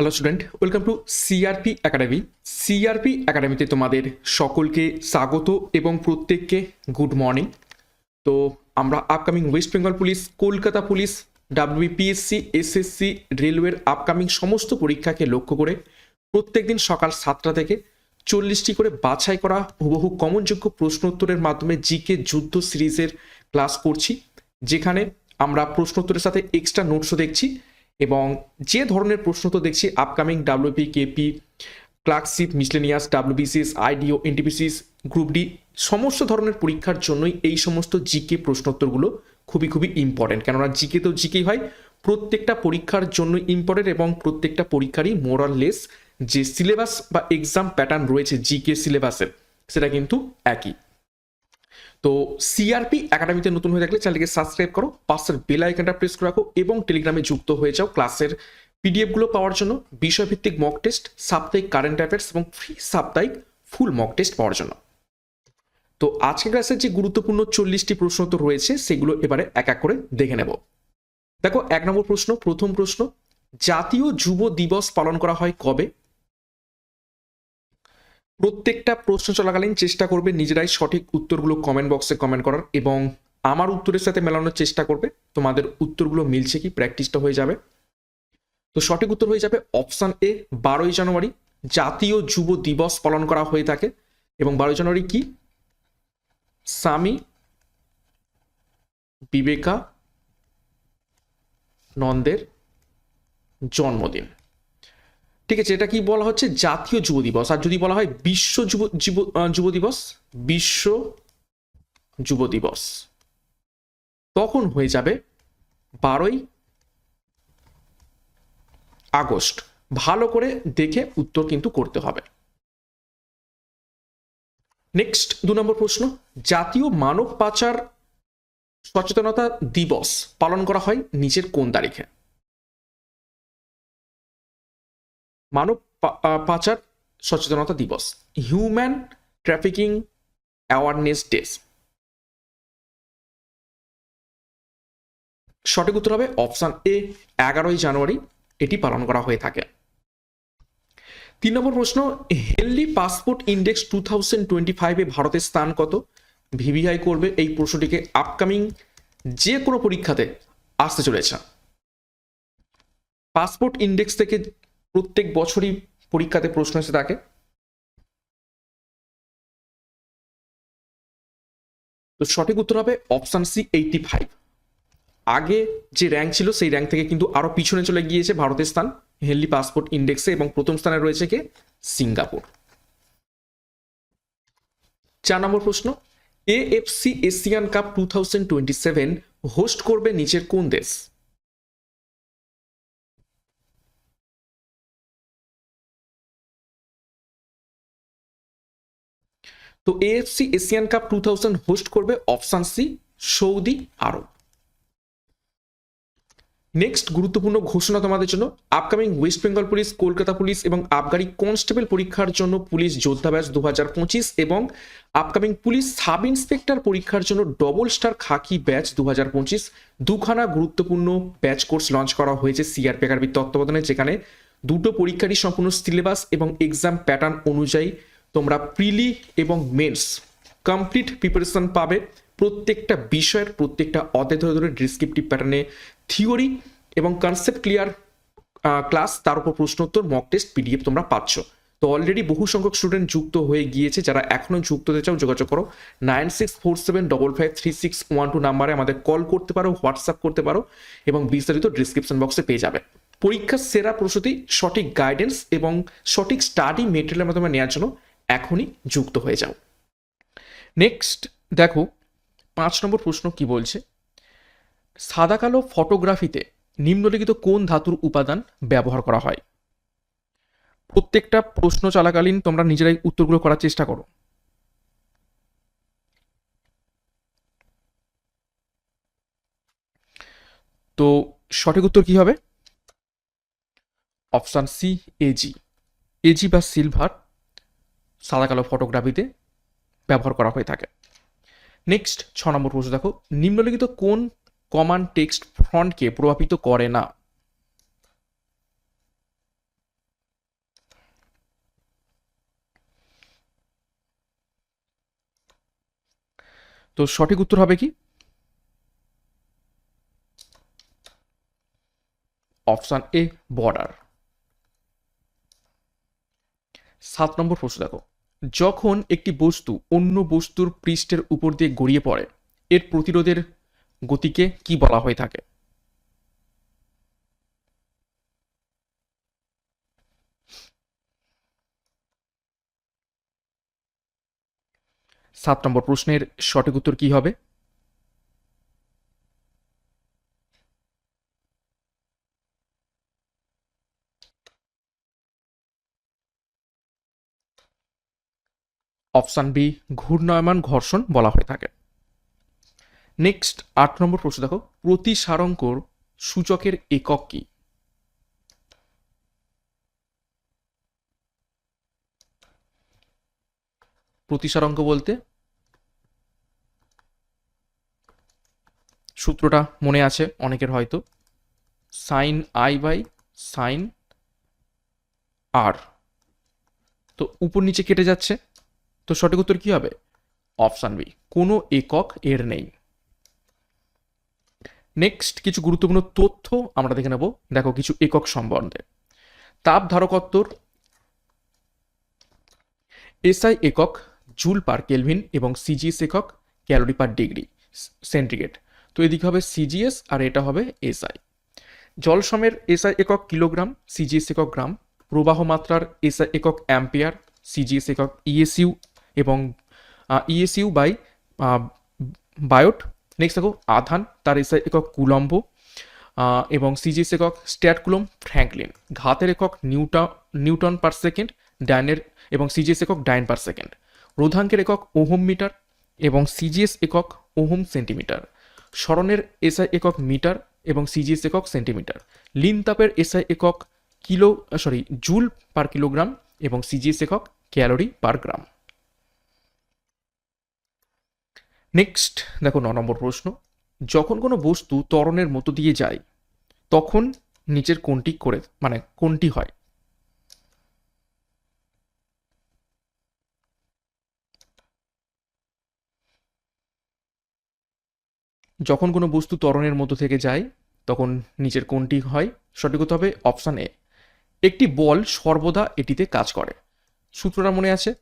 Hello student welcome to CRP academy CRP একাডেমিতে তোমাদের সকলকে স্বাগত এবং প্রত্যেককে গুড মর্নিং তো আমরা upcoming West Bengal police Kolkata police WPSC SSC রেলওয়ের আপকামিং সমস্ত পরীক্ষাকে লক্ষ্য করে প্রত্যেকদিন সকাল সাতটা থেকে চল্লিশটি করে বাছাই করা হুবহু কমনযোগ্য প্রশ্নোত্তরের মাধ্যমে জিকে যুদ্ধ সিরিজের ক্লাস করছি। যেখানে আমরা প্রশ্নোত্তরের সাথে এক্সট্রা নোটসও দেখছি। এবং যে ধরনের প্রশ্ন তো দেখছি upcoming WP KP clerkship miscellaneous WBCS IDO NTPCs group D সমস্ত ধরনের পরীক্ষার জন্যই এই সমস্ত জিকে প্রশ্নোত্তরগুলো খুবই খুবই ইম্পর্টেন্ট কেননা জিকে তো জিকেই হয়, প্রত্যেকটা পরীক্ষার জন্য ইম্পর্টেন্ট এবং প্রত্যেকটা পরীক্ষারই মোরাল লেস যে সিলেবাস বা এক্সাম প্যাটার্ন রয়েছে জিকে সিলেবাসের সেটা কিন্তু একই। তো সিআরপি একাডেমিতে নতুন হয়ে থাকলে চ্যানেলকে সাবস্ক্রাইব করো, পাশের বেল আইকনটা প্রেস করে রাখো এবং টেলিগ্রামে যুক্ত হয়ে যাও ক্লাসের পিডিএফগুলো পাওয়ার জন্য। বিষয়ভিত্তিক মক টেস্ট সাপ্তাহিক কারেন্ট অ্যাফেয়ার্স এবং ফ্রি সাপ্তাহিক ফুল মক টেস্ট পাওয়ার জন্য। তো আজকের ক্লাসের যে গুরুত্বপূর্ণ চল্লিশটি প্রশ্ন তো রয়েছে, সেগুলো এবারে এক এক করে দেখে নেব। দেখো, এক নম্বর প্রশ্ন, প্রথম প্রশ্ন, জাতীয় যুব দিবস পালন করা হয় কবে? প্রত্যেকটা প্রশ্ন চলাকালীন চেষ্টা করবে নিজেরাই সঠিক উত্তরগুলো কমেন্ট বক্সে কমেন্ট করার এবং আমার উত্তরের সাথে মেলানোর চেষ্টা করবে। তোমাদের উত্তরগুলো মিলছে কি? প্র্যাকটিসটা হয়ে যাবে। তো সঠিক উত্তর হয়ে যাবে অপশান এ বারোই জানুয়ারি। জাতীয় যুব দিবস পালন করা হয়ে থাকে এবং বারোই জানুয়ারি কি? স্বামী বিবেকা নন্দের জন্মদিন। ঠিক আছে, এটা কি বলা হচ্ছে? জাতীয় যুব দিবস। আর যদি বলা হয় বিশ্ব যুব যুব যুব দিবস? বিশ্ব যুব দিবস। তখন হয়ে যাবে বারোই আগস্ট। ভালো করে দেখে উত্তর কিন্তু করতে হবে। নেক্সট দু নম্বর প্রশ্ন। জাতীয় মানব পাচার সচেতনতা দিবস পালন করা হয় নিচের কোন তারিখে? মানব পাচার সচেতনতা দিবস হিউম্যান ট্রাফিকিং অ্যাওয়ারনেস ডেস সঠিক উত্তর হবে অপশান এ, এগারোই জানুয়ারি, এটি পালন করা হয়ে থাকে। তিন নম্বর প্রশ্ন, healthy passport index two thousand twenty ফাইভে ভারতের স্থান কত? ভিভিআই করবে এই প্রশ্নটিকে আপকামিং যে কোনো পরীক্ষাতে আসতে চলেছে। পাসপোর্ট ইন্ডেক্স থেকে প্রত্যেক বছরই পরীক্ষাতে প্রশ্ন এসে থাকে। তো সঠিক উত্তর হবে অপশান সি এইটটি ফাইভ আগে যে র্যাঙ্ক ছিল, সেই র্যাঙ্ক থেকে কিন্তু আরও পিছনে চলে গিয়েছে ভারতের স্থান। হেলদি পাসপোর্ট ইন্ডেক্সে এবং প্রথম স্থানে রয়েছে কে? সিঙ্গাপুর। চার নম্বর প্রশ্ন AFC Asian cup two thousand twenty seven host করবে নিচের কোন দেশ? তো AFC Asian cup two thousand host করবে option C Saudi Arab next গুরুত্বপূর্ণ ঘোষণা তোমাদের জন্য upcoming West Bengal police Kolkata police এবং আবগারি কনস্টেবল পরীক্ষার জন্য পুলিশ যোদ্ধা ব্যাচ দু হাজার পঁচিশ এবং আপকামিং পুলিশ সাব ইন্সপেক্টর পরীক্ষার জন্য ডবল স্টার খাকি ব্যাচ দু হাজার পঁচিশ। দুখানা গুরুত্বপূর্ণ ব্যাচ কোর্স লঞ্চ করা হয়েছে সিআরপি একাডেমির তত্ত্বাবধানে, যেখানে দুটো পরীক্ষারই সম্পূর্ণ সিলেবাস এবং এক্সাম প্যাটার্ন অনুযায়ী তোমরা প্রিলি এবং মেন্স কমপ্লিট প্রিপারেশন পাবে প্রত্যেকটা বিষয়ের, প্রত্যেকটা অধ্যায় ধরে ধরে ডিসক্রিপটিভ প্যাটার্নে থিওরি এবং কনসেপ্ট ক্লিয়ার ক্লাস তার উপর প্রশ্নোত্তর মক টেস্ট পিডিএফ তোমরা পাচ্ছ। তো অলরেডি বহু সংখ্যক স্টুডেন্ট যুক্ত হয়ে গিয়েছে, যারা এখনও যুক্ত হতে চাও যোগাযোগ করো। Nine six four seven double five three six one two নাম্বারে আমাদের কল করতে পারো হোয়াটসঅ্যাপ করতে পারো এবং বিস্তারিত ডিসক্রিপশন বক্সে পেয়ে যাবে। পরীক্ষার সেরা প্রস্তুতি, সঠিক গাইডেন্স এবং সঠিক স্টাডি মেটেরিয়ালের মাধ্যমে নেওয়ার জন্য এখনই যুক্ত হয়ে যাও। নেক্সট দেখো, পাঁচ নম্বর প্রশ্ন কি বলছে? সাদা কালো ফটোগ্রাফিতে নিম্নলিখিত কোন ধাতুর উপাদান ব্যবহার করা হয়? প্রত্যেকটা প্রশ্ন চলাকালীন তোমরা নিজেরাই উত্তরগুলো করার চেষ্টা করো। তো সঠিক উত্তর কি হবে? অপশান সি এজি এজি বা সিলভার সাদা কালো ফটোগ্রাফিতে ব্যবহার করা হয়ে থাকে। নেক্সট ছ নম্বর প্রশ্ন দেখো। নিম্নলিখিত কোন কমান টেক্সট ফ্রন্টকে প্রভাবিত করে না? তো সঠিক উত্তর হবে কি? অপশান এ বর্ডার সাত নম্বর প্রশ্ন দেখো। যখন একটি বস্তু অন্য বস্তুর পৃষ্ঠের উপর দিয়ে গড়িয়ে পড়ে, এর প্রতিরোধের গতিকে কি বলা হয়ে থাকে? সাত নম্বর প্রশ্নের সঠিক উত্তর কি হবে? অপশান বি, ঘূর্ণায়মান ঘর্ষণ বলা হয়ে থাকে। নেক্সট, আট নম্বর প্রশ্ন দেখো, প্রতি সারঙ্কর সূচকের একক কি? প্রতিসারাঙ্ক বলতে? সূত্রটা মনে আছে, অনেকের হয়তো। Sine i by sine r. তো উপর নিচে কেটে যাচ্ছে। তো সঠিক উত্তর কি হবে? অপশান বি, কোনো একক এর নেই। নেক্সট কিছু গুরুত্বপূর্ণ তথ্য আমরা দেখে নেব। দেখো, কিছু একক সম্বন্ধে। তাপ ধারকত্বর এসআই একক, জুল পার কেলভিন এবং সিজিএস একক, ক্যালোরি পার ডিগ্রি সেন্টিগ্রেড। তো এদিকে হবে সিজিএস আর এটা হবে এসআই। জল সমের এসআই একক কিলোগ্রাম, সিজিএস একক গ্রাম, প্রবাহ মাত্রার এসআই একক অ্যাম্পিয়ার, সিজিএস একক ইএসইউ এবং ইএসইউ বাই বায়োট নেক্সট দেখো, আধান, তার এসআই একক কুলম্ব এবং সিজিএস একক স্ট্যাটকুলম ফ্র্যাঙ্কলিন ঘাতের একক নিউটা, নিউটন পার সেকেন্ড ডায়নের এবং সিজিএস একক ডাইন পার সেকেন্ড রোধাঙ্কের একক ওহম মিটার এবং সিজিএস একক ওহম সেন্টিমিটার। স্মরণের এসআই একক মিটার এবং সিজিএস একক সেন্টিমিটার। লিন তাপের এসআই একক kilo sorry joule per kilogram এবং সিজিএস একক ক্যালোরি পার গ্রাম নেক্সট দেখো ন নম্বর প্রশ্ন। যখন কোনো বস্তু ত্বরণের মতো দিয়ে যায়, তখন নিচের কোনটি করে মানে কোনটি হয়। যখন কোনো বস্তু ত্বরণের মধ্য থেকে যায়, তখন নিচের কোনটি হয়। সঠিক উত্তর হবে অপশান এ। একটি বল সর্বদা এটিতে কাজ করে। সূত্রটা মনে আছে?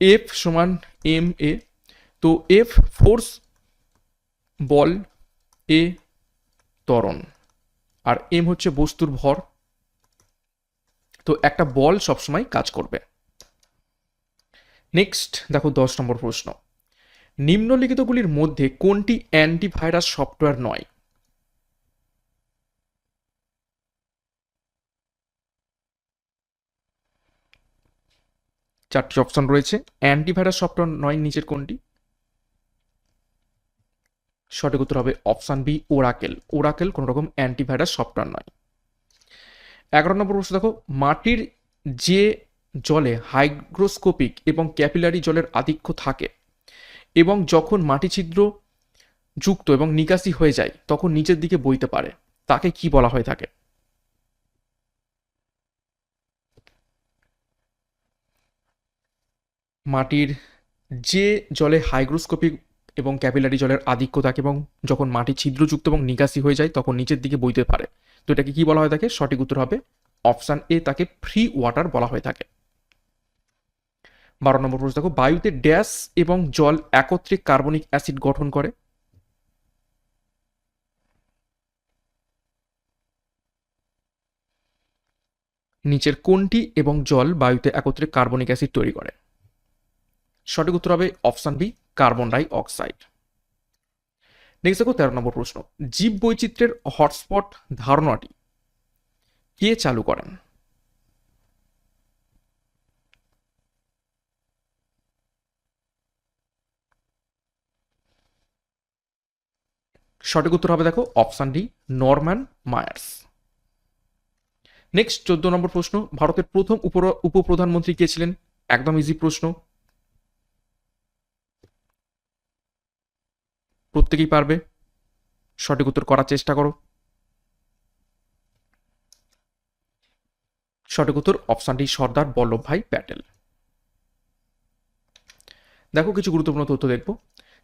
এফ সমান এম এ তো এফ ফোর্স বল এ ত্বরণ আর এম হচ্ছে বস্তুর ভর। তো একটা বল সবসময় কাজ করবে। নেক্সট দেখো দশ নম্বর প্রশ্ন। নিম্নলিখিতগুলির মধ্যে কোনটি অ্যান্টিভাইরাস সফটওয়্যার নয়? চারটি অপশন রয়েছে। অ্যান্টিভাইরাস সফটওয়্যার নয়, নিচের কোনটি? সঠিক উত্তর হবে অপশান বি, ওরাকেল। ওরাকেল কোনো রকম অ্যান্টিভাইরাস সফটওয়্যার নয়। এগারো নম্বর প্রশ্ন দেখো, মাটির যে জলে হাইগ্রোস্কোপিক এবং ক্যাপিলারি জলের আধিক্য থাকে এবং যখন মাটি ছিদ্র যুক্ত এবং নিকাশি হয়ে যায়, তখন নিচের দিকে বইতে পারে। তাকে কি বলা হয়ে থাকে? মাটির যে জলে হাইগ্রোস্কোপিক এবং ক্যাপিলারি জলের আধিক্য থাকে এবং যখন মাটি ছিদ্রযুক্ত এবং নিকাশি হয়ে যায়, তখন নিচের দিকে বইতে পারে। তো এটাকে কি বলা হয়ে থাকে? সঠিক উত্তর হবে অপশান এ, তাকে ফ্রি ওয়াটার বলা হয়ে থাকে। বারো নম্বর প্রশ্ন দেখো, বায়ুতে ড্যাশ এবং জল একত্রে কার্বনিক অ্যাসিড গঠন করে। নিচের কোনটি এবং জল বায়ুতে একত্রে কার্বনিক অ্যাসিড তৈরি করে? সঠিক উত্তর হবে option B carbon dioxide next দেখো তেরো নম্বর প্রশ্ন। জীব বৈচিত্র্যের হটস্পট ধারণাটি কে চালু করেন? সঠিক উত্তর হবে দেখো option D, Norman Myers. Next চোদ্দ নম্বর প্রশ্ন, ভারতের প্রথম উপর- উপপ্রধানমন্ত্রী কে ছিলেন? একদম ইজি প্রশ্ন। প্রত্যেকেই পারবে। সঠিক উত্তর করার চেষ্টা করো। সঠিক উত্তর অপশানটি সর্দার বল্লভভাই প্যাটেল। দেখো কিছু গুরুত্বপূর্ণ তথ্য দেখব।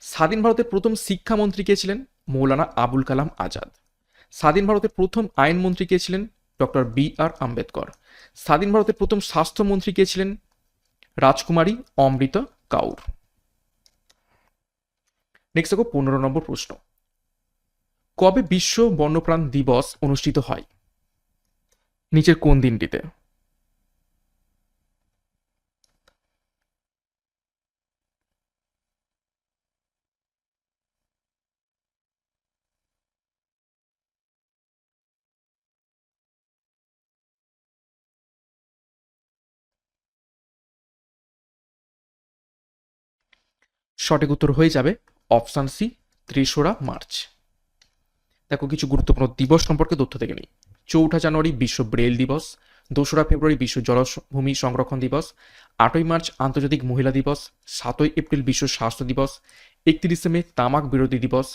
স্বাধীন ভারতের প্রথম শিক্ষামন্ত্রী কে ছিলেন? মৌলানা আবুল কালাম আজাদ। স্বাধীন ভারতের প্রথম আইনমন্ত্রী কে ছিলেন? Doctor B R Ambedkar. স্বাধীন ভারতের প্রথম স্বাস্থ্যমন্ত্রী কে ছিলেন? রাজকুমারী অমৃতা কাউর। নেক্সট দেখো পনেরো নম্বর প্রশ্ন। কবে বিশ্ব বন্যপ্রাণ দিবস অনুষ্ঠিত হয়? নিচের কোন দিনটিতে? সঠিক উত্তর হয়ে যাবে অপশান সি ত্রিশোরা মার্চ। দেখো, কিছু গুরুত্বপূর্ণ দিবস সম্পর্কে তথ্য থেকে নিই। চৌঠা জানুয়ারি বিশ্ব ব্রেল দিবস, দোসরা ফেব্রুয়ারি বিশ্ব জলভূমি সংরক্ষণ দিবস, আটই মার্চ আন্তর্জাতিক মহিলা দিবস, সাতই এপ্রিল বিশ্ব স্বাস্থ্য দিবস, একত্রিশে মে তামাক বিরোধী দিবস,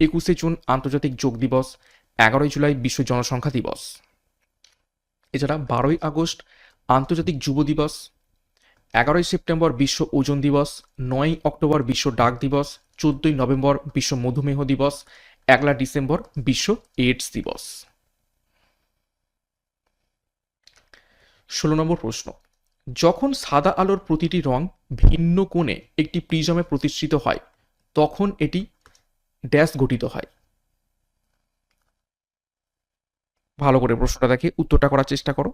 একুশে জুন আন্তর্জাতিক যোগ দিবস, এগারোই জুলাই বিশ্ব জনসংখ্যা দিবস। এছাড়া বারোই আগস্ট আন্তর্জাতিক যুব দিবস, এগারোই সেপ্টেম্বর বিশ্ব ওজন দিবস, নয়ই অক্টোবর বিশ্ব ডাক দিবস চোদ্দই নভেম্বর বিশ্ব মধুমেহ দিবস, একলা ডিসেম্বর বিশ্ব এইডস দিবস। ষোলো নম্বর প্রশ্ন। যখন সাদা আলোর প্রতিটি রং ভিন্ন কোণে একটি প্রিজমে প্রতিষ্ঠিত হয়, তখন এটি ড্যাশ গঠিত হয়। ভালো করে প্রশ্নটা দেখে উত্তরটা করার চেষ্টা করো।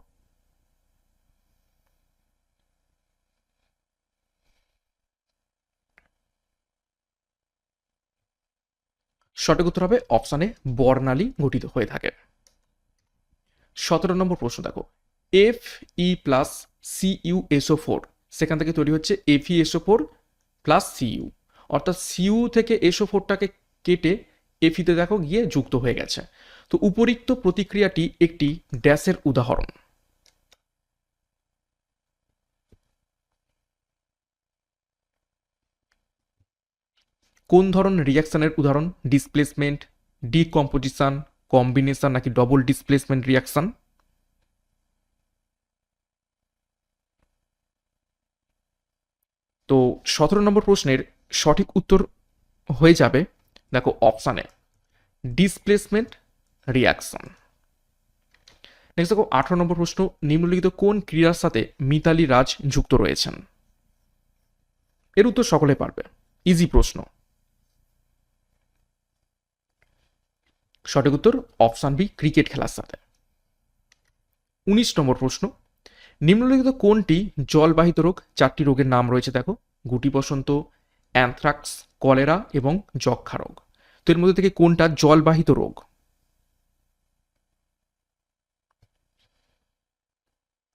সঠিক উত্তর হবে অপশানে বর্ণালী গঠিত হয়ে থাকে। সতেরো নম্বর প্রশ্ন দেখো। F E plus CU SO four সেখান থেকে তৈরি হচ্ছে F SO four plus CU অর্থাৎ সিইউ থেকে এসও ফোরটাকে কেটে এফিতে দেখো গিয়ে যুক্ত হয়ে গেছে। তো উপরিক্ত প্রতিক্রিয়াটি একটি ড্যাশের উদাহরণ। কোন ধরনের রিয়াকশানের উদাহরণ? ডিসপ্লেসমেন্ট ডিকম্পোজিশন কম্বিনেশন নাকি ডবল ডিসপ্লেসমেন্ট রিয়াকশন তো সতেরো নম্বর প্রশ্নের সঠিক উত্তর হয়ে যাবে, দেখো অপশানে ডিসপ্লেসমেন্ট রিয়াকশন নেক্সট দেখো, আঠারো নম্বর প্রশ্ন, নিম্নলিখিত কোন ক্রীড়ার সাথে মিতালি রাজ যুক্ত রয়েছেন? এর উত্তর সকলে পারবে। ইজি প্রশ্ন। সঠিক উত্তর অপশান বি, ক্রিকেট খেলার সাথে। উনিশ নম্বর প্রশ্ন, নিম্নলিখিত কোনটি জলবাহিত রোগ? চারটি রোগের নাম রয়েছে দেখো গুটি বসন্ত অ্যানথ্রাক্স, কলেরা এবং যক্ষা রোগ। তো এর মধ্যে থেকে কোনটা জলবাহিত রোগ?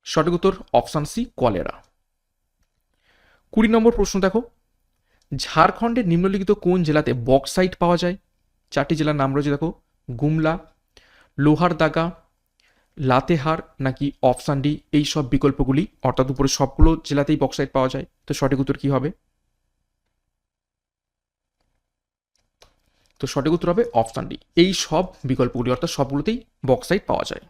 সঠিক উত্তর অপশান সি, কলেরা। কুড়ি নম্বর প্রশ্ন দেখো, ঝাড়খণ্ডের নিম্নলিখিত কোন জেলাতে বক্সাইট পাওয়া যায়? চারটি জেলার নাম রয়েছে দেখো গুমলা লোহারদাগা লাতেহার নাকি অপশান ডি এই সব বিকল্পগুলি, অর্থাৎ উপরে সবগুলো জেলাতেই বক্সাইট পাওয়া যায়। তো সঠিক উত্তর কি হবে? তো সঠিক উত্তর হবে অপশান ডি এই সব বিকল্পগুলি, অর্থাৎ সবগুলোতেই বক্সাইট পাওয়া যায়।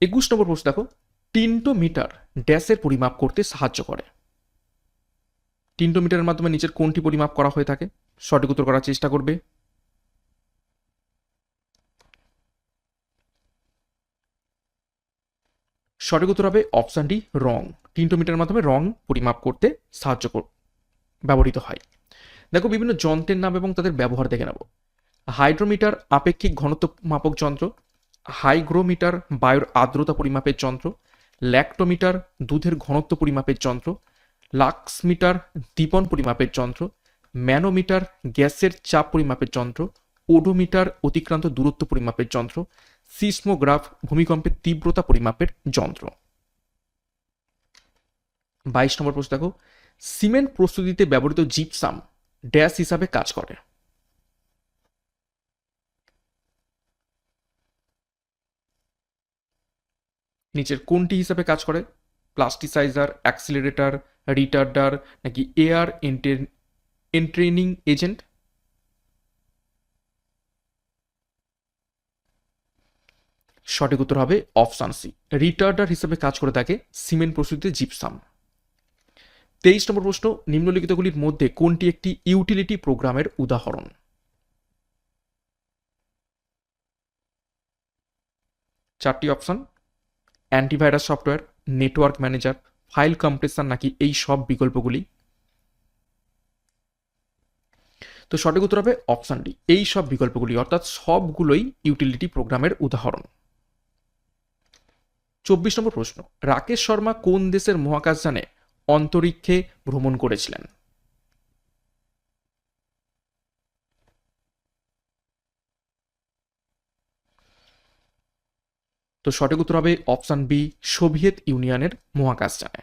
একুশ নম্বর প্রশ্ন দেখো। টিন্টোমিটার ড্যাশের পরিমাপ করতে সাহায্য করে। টিন্টোমিটারের মাধ্যমে নিচের কোনটি পরিমাপ করা হয়ে থাকে? সঠিক উত্তর করার চেষ্টা করবে। সঠিক উত্তর হবে অপশান ডি রং টিন্টোমিটারের মাধ্যমে রং পরিমাপ করতে সাহায্য ব্যবহৃত হয়। দেখো, বিভিন্ন যন্ত্রের নাম এবং তাদের ব্যবহার দেখে নেব। হাইড্রোমিটার আপেক্ষিক ঘনত্ব মাপক যন্ত্র, হাইগ্রোমিটার বায়ুর আর্দ্রতা পরিমাপের যন্ত্র, ল্যাক্টোমিটার দুধের ঘনত্ব পরিমাপের যন্ত্র, লাক্সমিটার দীপন পরিমাপের যন্ত্র, ম্যানোমিটার গ্যাসের চাপ পরিমাপের যন্ত্র, ওডোমিটার অতিক্রান্ত দূরত্ব পরিমাপের যন্ত্র সিসমোগ্রাফ ভূমিকম্পের তীব্রতা পরিমাপের যন্ত্র। বাইশ নম্বর প্রশ্ন দেখো। সিমেন্ট প্রস্তুতিতে ব্যবহৃত জিপসাম ড্যাশ হিসাবে কাজ করে। নিচের কোনটি হিসাবে কাজ করে? প্লাস্টিসাইজার, অ্যাক্সিলারেটর, রিটার্ডার, নাকি এয়ার এন্ট্রেনিং এজেন্ট? সঠিক উত্তর হবে অপশান সি। রিটার্ডার হিসেবে কাজ করে থাকে সিমেন্ট প্রস্তুতিতে জিপসাম। তেইশ নম্বর প্রশ্ন, নিম্নলিখিতগুলির মধ্যে কোনটি একটি ইউটিলিটি প্রোগ্রামের উদাহরণ? চারটি option, antivirus software, network manager, file compressor নাকি এই সব বিকল্পগুলি? তো সঠিক উত্তর হবে অপশন ডি, এই সব বিকল্পগুলি, অর্থাৎ সবগুলোই ইউটিলিটি প্রোগ্রামের উদাহরণ। চব্বিশ নম্বর প্রশ্ন, রাকেশ শর্মা কোন দেশের মহাকাশযানে অন্তরিক্ষে ভ্রমণ করেছিলেন? তো সঠিক উত্তর হবে অপশন বি, সোভিয়েত ইউনিয়নের মহাকাশযানে।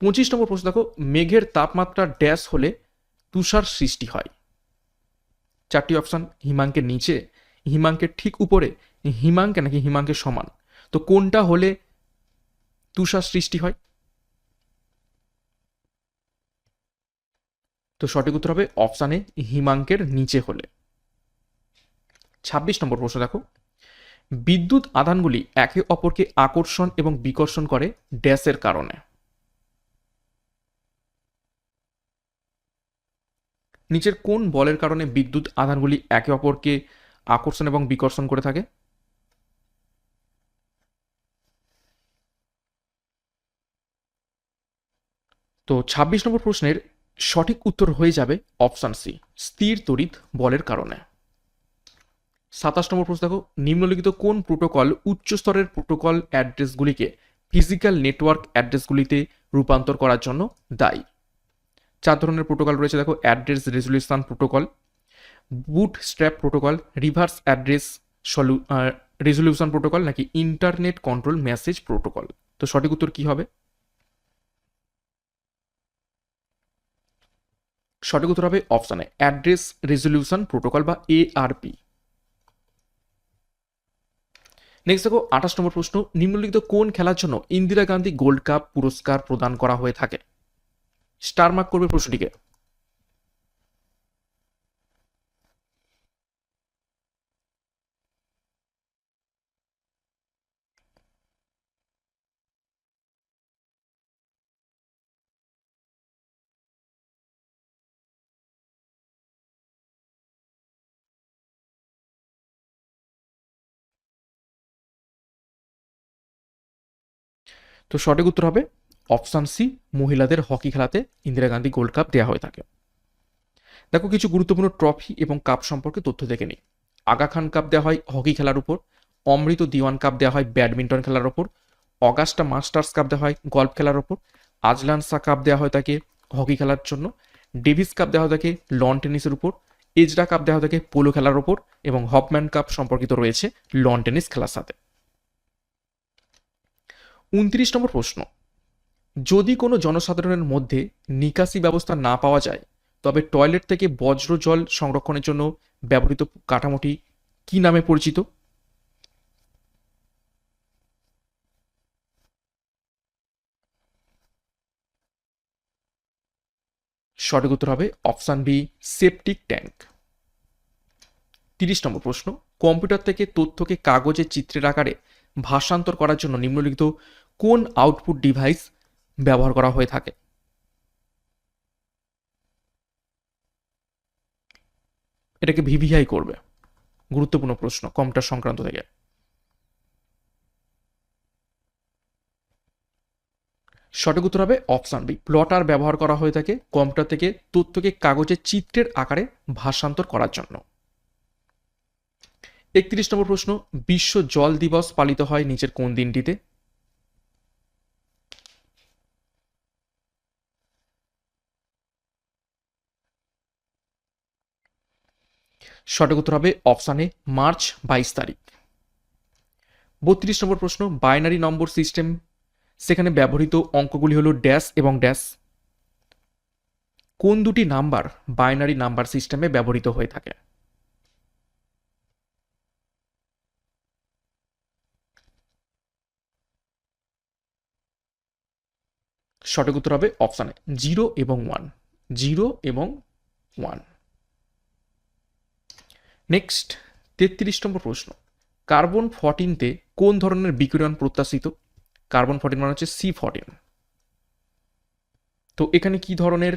পঁচিশ নম্বর প্রশ্ন দেখো, মেঘের তাপমাত্রা ড্যাশ হলে তুষার সৃষ্টি হয়। চারটি অপশন, হিমাঙ্কের নিচে, হিমাঙ্কের ঠিক উপরে, হিমাঙ্কে নাকি হিমাঙ্কের সমান? তো কোনটা হলে তুষার সৃষ্টি হয়? তো সঠিক উত্তর হবে অপশানে হিমাঙ্কের নিচে হলে। ছাব্বিশ নম্বর প্রশ্ন দেখো। বিদ্যুৎ আধানগুলি একে অপরকে আকর্ষণ এবং বিকর্ষণ করে ড্যাশের কারণে। নিচের কোন বলের কারণে বিদ্যুৎ আধানগুলি একে অপরকে আকর্ষণ এবং বিকর্ষণ করে থাকে? তো ২৬ নম্বর প্রশ্নের সঠিক উত্তর হয়ে যাবে অপশান সি, স্থির তড়িৎ বলের কারণে। সাতাশ নম্বর প্রশ্ন দেখো, নিম্নলিখিত কোন প্রোটোকল উচ্চ স্তরের প্রোটোকল অ্যাড্রেসগুলিকে ফিজিক্যাল নেটওয়ার্ক অ্যাড্রেসগুলিতে রূপান্তর করার জন্য দায়ী? চার ধরনের প্রোটোকল রয়েছে দেখো, address resolution protocol, bootstrap protocol, reverse address সলু resolution protocol নাকি ইন্টারনেট কন্ট্রোল মেসেজ প্রোটোকল? তো সঠিক উত্তর কি হবে? সঠিক উত্তর হবে অপশানে অ্যাড্রেস, রেজলিউশন, প্রোটোকল বা এআরপি। নেক্সট দেখো, আঠাশ নম্বর প্রশ্ন, নিম্নলিখিত কোন খেলার জন্য ইন্দিরা গান্ধী গোল্ড কাপ পুরস্কার প্রদান করা হয়ে থাকে? স্টার মার্ক করবে প্রশ্নটিকে। তো সঠিক উত্তর হবে অপশান সি মহিলাদের হকি খেলাতে ইন্দিরা গান্ধী গোল্ড কাপ দেওয়া হয়ে থাকে। দেখো, কিছু গুরুত্বপূর্ণ ট্রফি এবং কাপ সম্পর্কে তথ্য দেখে নিই। আগা খান কাপ দেওয়া হয় হকি খেলার উপর, অমৃত দিওয়ান কাপ দেওয়া হয় ব্যাডমিন্টন খেলার ওপর অগাস্টা মাস্টার্স কাপ দেওয়া হয় গল্ফ খেলার ওপর আজলান শাহ কাপ দেওয়া হয় তাকে হকি খেলার জন্য ডেভিস কাপ দেওয়া হয় তাকে লন টেনিসের উপর, এজরা কাপ দেওয়া হয় তাকে পোলো খেলার ওপর এবং হপম্যান কাপ সম্পর্কিত রয়েছে লন টেনিস খেলার সাথে। উনত্রিশ নম্বর প্রশ্ন। যদি কোনো জনসাধারণের মধ্যে নিকাশি ব্যবস্থা না পাওয়া যায়, তবে টয়লেট থেকে বজ্র জল সংরক্ষণের জন্য ব্যবহৃত কাঠামোটি কি নামে পরিচিত? সঠিক উত্তর হবে অপশান বি, সেপটিক ট্যাঙ্ক। তিরিশ নম্বর প্রশ্ন, কম্পিউটার থেকে তথ্যকে কাগজের চিত্রের আকারে ভাষান্তর করার জন্য নিম্নলিখিত কোন আউটপুট ডিভাইস ব্যবহার করা হয়ে থাকে? এটাকে ভিভিআই করবে। গুরুত্বপূর্ণ প্রশ্ন কম্পিউটার সংক্রান্ত থেকে। সঠিক উত্তর হবে অপশান বি প্লটার ব্যবহার করা হয়ে থাকে কম্পিউটার থেকে তথ্যকে কাগজের চিত্রের আকারে ভাষান্তর করার জন্য। একত্রিশ নম্বর প্রশ্ন, বিশ্ব জল দিবস পালিত হয় নিচের কোন দিনটিতে? সঠিক উত্তর হবে অপশানে মার্চ বাইশ তারিখ। বত্রিশ নম্বর প্রশ্ন, বাইনারি নম্বর সিস্টেম, সেখানে ব্যবহৃত অঙ্কগুলি হলো ড্যাশ এবং ড্যাশ। কোন দুটি নাম্বার বাইনারি নাম্বার সিস্টেমে ব্যবহৃত হয়ে থাকে? সঠিক উত্তর হবে অপশানে জিরো এবং ওয়ান। জিরো এবং ওয়ান। নেক্সট তেত্রিশ নম্বর প্রশ্ন কার্বন ফর্টিনতে কোন ধরনের বিকিরণ প্রত্যাশিত? কার্বন ফর্টিন মানে হচ্ছে সি ফর্টিন তো এখানে কি ধরনের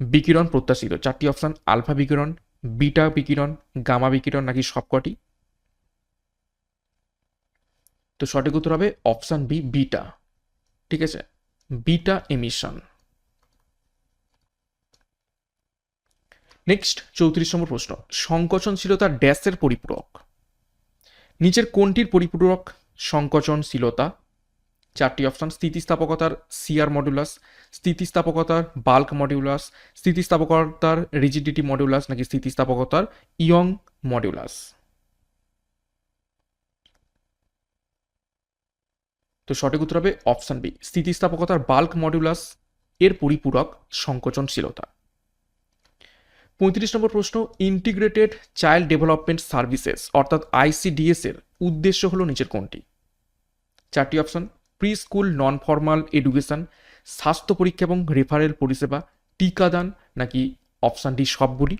বিকিরণ প্রত্যাশিত? চারটি অপশান, আলফা বিকিরণ, বিটা বিকিরণ, গামা বিকিরণ নাকি সবকটি? তো সঠিক উত্তর হবে অপশান বি, বিটা। ঠিক আছে? বিটা এমিশন নেক্সট চৌত্রিশ নম্বর প্রশ্ন। সংকোচনশীলতা ড্যাশের পরিপূরক। নিচের কোনটির পরিপূরক? সংকোচনশীলতা। চারটি অপশন, স্থিতিস্থাপকতার সিআর মডুলাস স্থিতিস্থাপকতার বাল্ক মডিউলাস স্থিতিস্থাপকতার রিজিডিটি মডিউলাস নাকি স্থিতিস্থাপকতার ইয়ং মডিউলাস তো সঠিক উত্তর হবে অপশান বি স্থিতিস্থাপকতার বাল্ক মডিউলাস এর পরিপূরক, সংকোচনশীলতা। পঁয়ত্রিশ নম্বর প্রশ্ন ইন্টিগ্রেটেড চাইল্ড ডেভেলপমেন্ট সার্ভিসেস অর্থাৎ আইসিডিএস এর উদ্দেশ্য হলো নিচের কোনটি? চারটি option preschool non formal education স্বাস্থ্য পরীক্ষা এবং রেফারেল পরিষেবা টিকাদান নাকি অপশান ডি সবগুলি?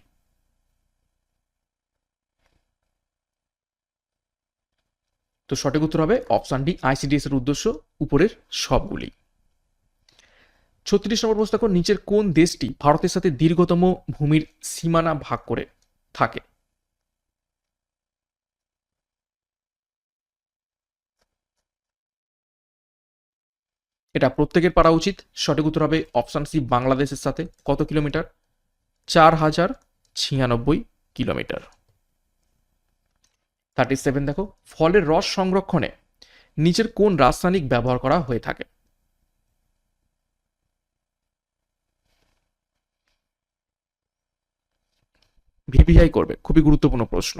তো সঠিক উত্তর হবে অপশান ডি আইসিডিএস এর উদ্দেশ্য, উপরের সবগুলি। ছত্রিশ নম্বর প্রশ্ন দেখো, নিচের কোন দেশটি ভারতের সাথে দীর্ঘতম ভূমির সীমানা ভাগ করে থাকে? এটা প্রত্যেকের পারা উচিত। সঠিক উত্তর হবে অপশান সি, বাংলাদেশের সাথে। কত কিলোমিটার? চার হাজার ছিয়ানব্বই কিলোমিটার। থার্টি সেভেন দেখো, ফলের রস সংরক্ষণে নিচের কোন রাসায়নিক ব্যবহার করা হয়ে থাকে? ভিভিআই করবে, খুবই গুরুত্বপূর্ণ প্রশ্ন।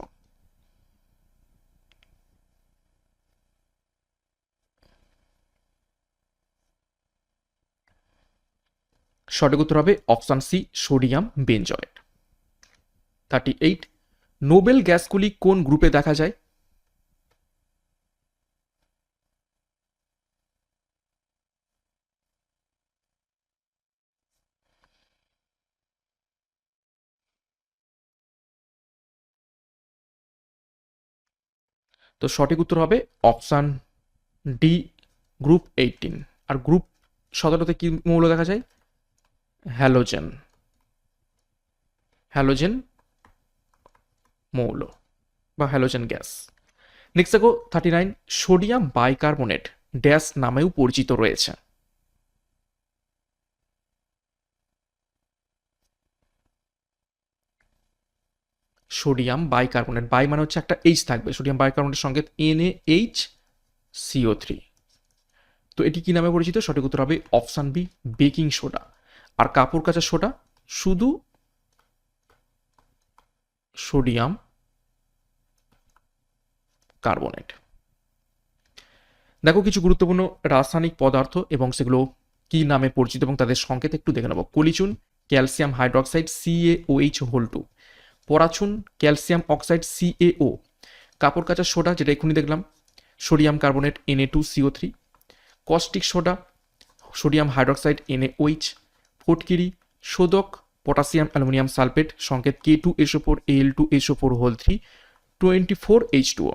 সঠিক উত্তর হবে option C, sodium benzoate thirty eight noble গ্যাসগুলি কোন গ্রুপে দেখা যায়? তো সঠিক উত্তর হবে অপশান ডি, গ্রুপ এইটিন। আর গ্রুপ সতেরোতে কি মৌল দেখা যায়? হ্যালোজেন। হ্যালোজেন মৌল বা হ্যালোজেন গ্যাস। নেক্সট দেখো thirty nine sodium bicarbonate dash নামেও পরিচিত রয়েছে। সোডিয়াম বাইকার্বনেট, বাই মানে হচ্ছে একটা এইচ থাকবে, সোডিয়াম বাইকার্বনেটের সঙ্গে এন এইচ সিও থ্রি তো এটি কি নামে পরিচিত? সঠিক উত্তর হবে অপশান বি, বেকিং সোডা। আর কাপড় কাচা সোডা? শুধু সোডিয়াম কার্বনেট। দেখো কিছু গুরুত্বপূর্ণ রাসায়নিক পদার্থ এবং সেগুলো কি নামে পরিচিত এবং তাদের সংকেত একটু দেখে নেব। কলিচুন, calcium hydroxide CAOH whole two. পরাচুন calcium oxide CaO কাপড় কাচা সোডা, যেটা এক্ষুনি দেখলাম, sodium carbonate NA two CO three caustic soda, sodium hydroxide NAOH ফটকিরি শোধক পটাশিয়াম, অ্যালুমিনিয়াম সালফেট, সংকেত K two SO four L two SO four whole three twenty four H two O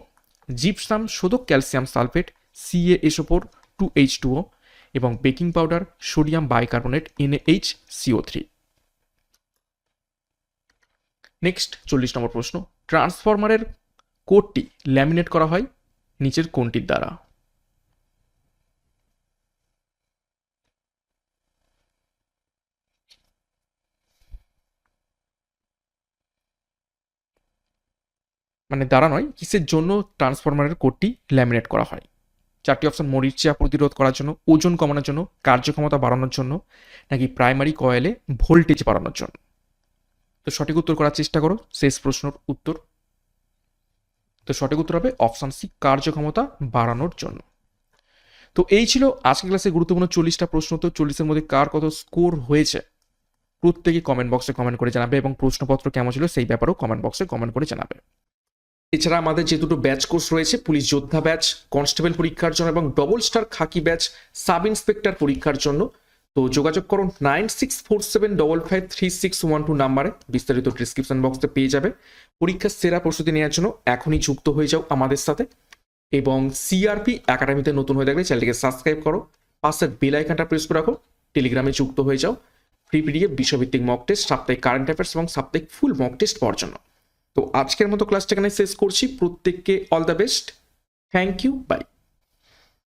gypsum শোধক calcium sulphate CA SO four two H two O এবং baking powder, sodium bicarbonate NH CO three next চল্লিশ নম্বর প্রশ্ন। ট্রান্সফরমারের কোডটি laminate করা হয় নিচের কোনটির দ্বারা। মানে দ্বারা নয়, কিসের জন্য ট্রান্সফরমারের কোডটি ল্যামিনেট করা হয়? চারটি অপশন মরিচা প্রতিরোধ করার জন্য, ওজন কমানোর জন্য, কার্যক্ষমতা বাড়ানোর জন্য, নাকি প্রাইমারি কয়েলে ভোল্টেজ বাড়ানোর জন্য? তো সঠিক উত্তর করার চেষ্টা করো, শেষ প্রশ্নের উত্তর। তো সঠিক উত্তর হবে অপশান সি কার্যক্ষমতা বাড়ানোর জন্য। তো এই ছিল আজকের ক্লাসে গুরুত্বপূর্ণ চল্লিশটা প্রশ্ন, তো চল্লিশের মধ্যে কার কত স্কোর হয়েছে? প্রত্যেকে কমেন্ট বক্সে কমেন্ট করে জানাবে এবং প্রশ্নপত্র কেমন ছিল সেই ব্যাপারেও কমেন্ট বক্সে কমেন্ট করে জানাবে। এছাড়া আমাদের যে দুটো ব্যাচ কোর্স রয়েছে, পুলিশ যোদ্ধা ব্যাচ কনস্টেবল পরীক্ষার জন্য এবং ডবল স্টার খাকি ব্যাচ সাব ইন্সপেক্টর পরীক্ষার জন্য তো যোগাযোগ করুন nine six four seven double five three six one two নাম্বারে। বিস্তারিত ডিসক্রিপশন বক্সে পেয়ে যাবে। পরীক্ষার সেরা প্রস্তুতি নেওয়ার জন্য এখনই যুক্ত হয়ে যাও আমাদের সাথে। এবং সিআরপি একাডেমিতে নতুন হয়ে থাকলে চ্যানেলটিকে সাবস্ক্রাইব করো। পাশের বেল আইকনটা প্রেস করে রাখো। টেলিগ্রামে যুক্ত হয়ে যাও। ফ্রি পিডিএফ বিশ্বভিত্তিক মক টেস্ট সাপ্তাহিক কারেন্ট অ্যাফেয়ার্স এবং সাপ্তাহিক ফুল মক টেস্ট পাওয়ার জন্য। তো আজকের মতো ক্লাসটা এখানে শেষ করছি। প্রত্যেককে all the best thank you bye